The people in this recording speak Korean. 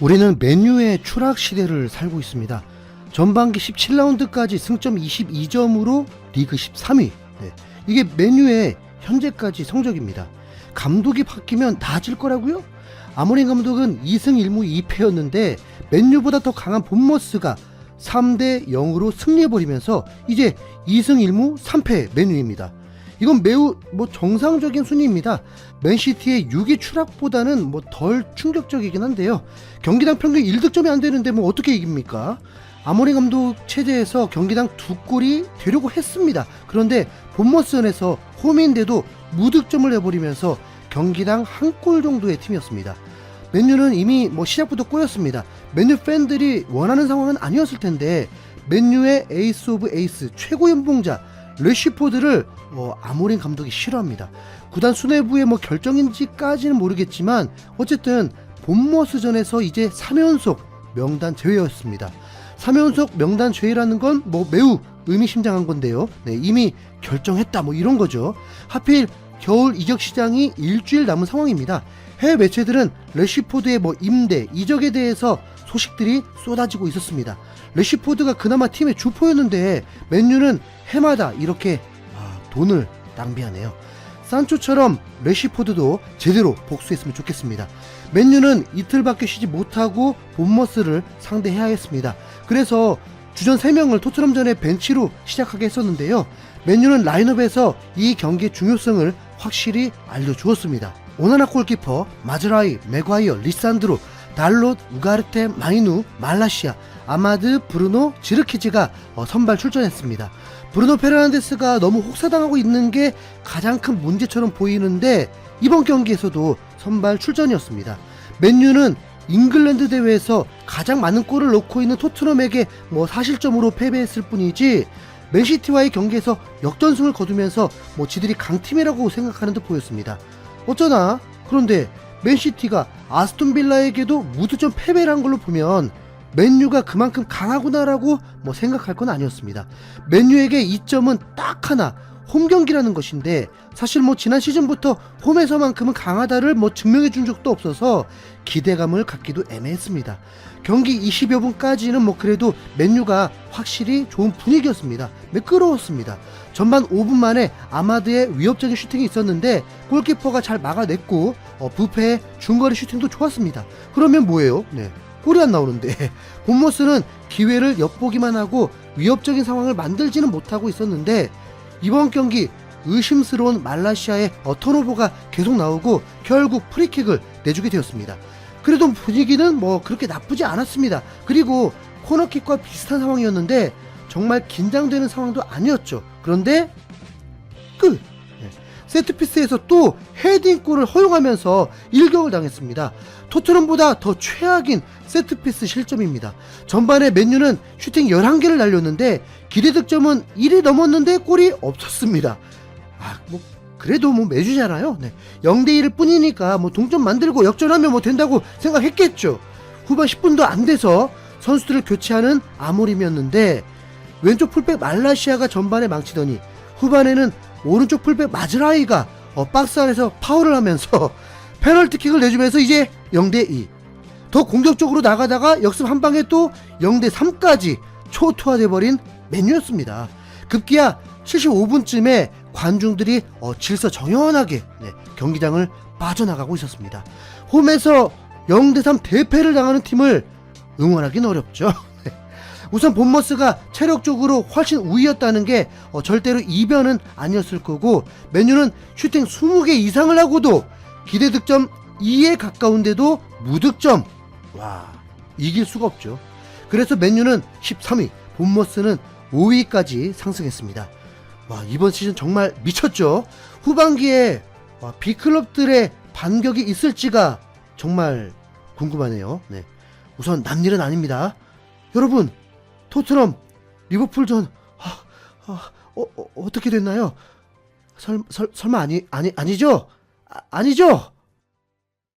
우리는 맨유의 추락 시대를 살고 있습니다. 전반기 17라운드까지 승점 22점으로 리그 13위. 네. 이게 맨유의 현재까지 성적입니다. 감독이 바뀌면 나아질 거라고요? 아모린 감독은 2승 1무 2패였는데 맨유보다 더 강한 본머스가 3대 0으로 승리해버리면서 이제 2승 1무 3패 맨유입니다. 이건 매우 뭐 정상적인 순위입니다. 맨시티의 6위 추락보다는 뭐 덜 충격적이긴 한데요. 경기당 평균 1득점이 안 되는데 뭐 어떻게 이깁니까? 아모리 감독 체제에서 경기당 두 골이 되려고 했습니다. 그런데 본머스전에서 홈인데도 무득점을 내버리면서 경기당 한 골 정도의 팀이었습니다. 맨유는 이미 뭐 시작부터 꼬였습니다. 맨유 팬들이 원하는 상황은 아니었을 텐데 맨유의 에이스 오브 에이스 최고 연봉자 레시포드를 어, 아모린 감독이 싫어합니다. 구단 수뇌부의 뭐 결정인지까지는 모르겠지만 어쨌든 본머스전에서 이제 3연속 명단 제외였습니다. 3연속 명단 제외라는 건 뭐 매우 의미심장한 건데요. 네, 이미 결정했다 뭐 이런 거죠. 하필 겨울 이적 시장이 일주일 남은 상황입니다. 해외 매체들은 레시포드의 뭐 임대, 이적에 대해서 소식들이 쏟아지고 있었습니다. 레시포드가 그나마 팀의 주포였는데 맨유는 해마다 이렇게 아, 돈을 낭비하네요. 산초처럼 레시포드도 제대로 복수했으면 좋겠습니다. 맨유는 이틀밖에 쉬지 못하고 본머스를 상대해야 했습니다. 그래서 주전 3명을 토트넘전에 벤치로 시작하게 했었는데요. 맨유는 라인업에서 이 경기의 중요성을 확실히 알려주었습니다. 오나나 골키퍼, 마즈라이, 맥과이어, 리산드로, 달롯, 우가르테, 마이누, 말라시아, 아마드, 브루노, 지르키즈가 어, 선발 출전했습니다. 브루노 페르난데스가 너무 혹사당하고 있는 게 가장 큰 문제처럼 보이는데 이번 경기에서도 선발 출전이었습니다. 맨유는 잉글랜드 대회에서 가장 많은 골을 넣고 있는 토트넘에게 뭐 사실점으로 패배했을 뿐이지 맨시티와의 경기에서 역전승을 거두면서 뭐 지들이 강팀이라고 생각하는 듯 보였습니다. 어쩌나 그런데 맨시티가 아스톤 빌라에게도 무드점 패배를 한 걸로 보면 맨유가 그만큼 강하구나라고 뭐 생각할 건 아니었습니다. 맨유에게 이점은 딱 하나 홈 경기라는 것인데 사실 뭐 지난 시즌부터 홈에서만큼은 강하다를 뭐 증명해 준 적도 없어서 기대감을 갖기도 애매했습니다. 경기 20여 분까지는 뭐 그래도 맨유가 확실히 좋은 분위기였습니다. 매끄러웠습니다. 전반 5분 만에 아마드의 위협적인 슈팅이 있었는데 골키퍼가 잘 막아냈고 어, 부페의 중거리 슈팅도 좋았습니다. 그러면 뭐예요? 네. 골이 안 나오는데 본모스는 기회를 엿보기만 하고 위협적인 상황을 만들지는 못하고 있었는데 이번 경기 의심스러운 말라시아의 어, 턴오버가 계속 나오고 결국 프리킥을 내주게 되었습니다. 그래도 분위기는 뭐 그렇게 나쁘지 않았습니다. 그리고 코너킥과 비슷한 상황이었는데 정말 긴장되는 상황도 아니었죠. 그런데. 세트피스에서 또 헤딩골을 허용하면서 일격을 당했습니다. 토트넘보다 더 최악인 세트피스 실점입니다. 전반에 맨유는 슈팅 11개를 날렸는데 기대 득점은 1이 넘었는데 골이 없었습니다. 아, 뭐 그래도 뭐 매주잖아요. 네. 0대 1일 뿐이니까 뭐 동점 만들고 역전하면 뭐 된다고 생각했겠죠. 후반 10분도 안 돼서 선수들을 교체하는 아모림이었는데 왼쪽 풀백 말라시아가 전반에 망치더니 후반에는 오른쪽 풀백 마즈라이가 어, 박스 안에서 파울을 하면서 페널티킥을 내주면서 이제 0대 2. 더 공격적으로 나가다가 역습 한 방에 또 0대 3까지 초토화돼 버린 맨유였습니다. 급기야 75분쯤에 관중들이 어, 질서 정연하게 네, 경기장을 빠져나가고 있었습니다. 홈에서 0대 3 대패를 당하는 팀을 응원하긴 어렵죠. 네. 우선 본머스가 체력적으로 훨씬 우위였다는 게 어, 절대로 이변은 아니었을 거고 맨유는 슈팅 20개 이상을 하고도 기대 득점 2에 가까운데도 무득점 와 이길 수가 없죠. 그래서 맨유는 13위, 본머스는 5위까지 상승했습니다. 와 이번 시즌 정말 미쳤죠. 후반기에 와, B클럽들의 반격이 있을지가 정말 궁금하네요. 네. 우선 남일은 아닙니다. 여러분 토트넘 리버풀전 아, 아, 어, 어, 어떻게 됐나요? 설, 설, 설마 아니 아니 아니죠? 아, 아니죠?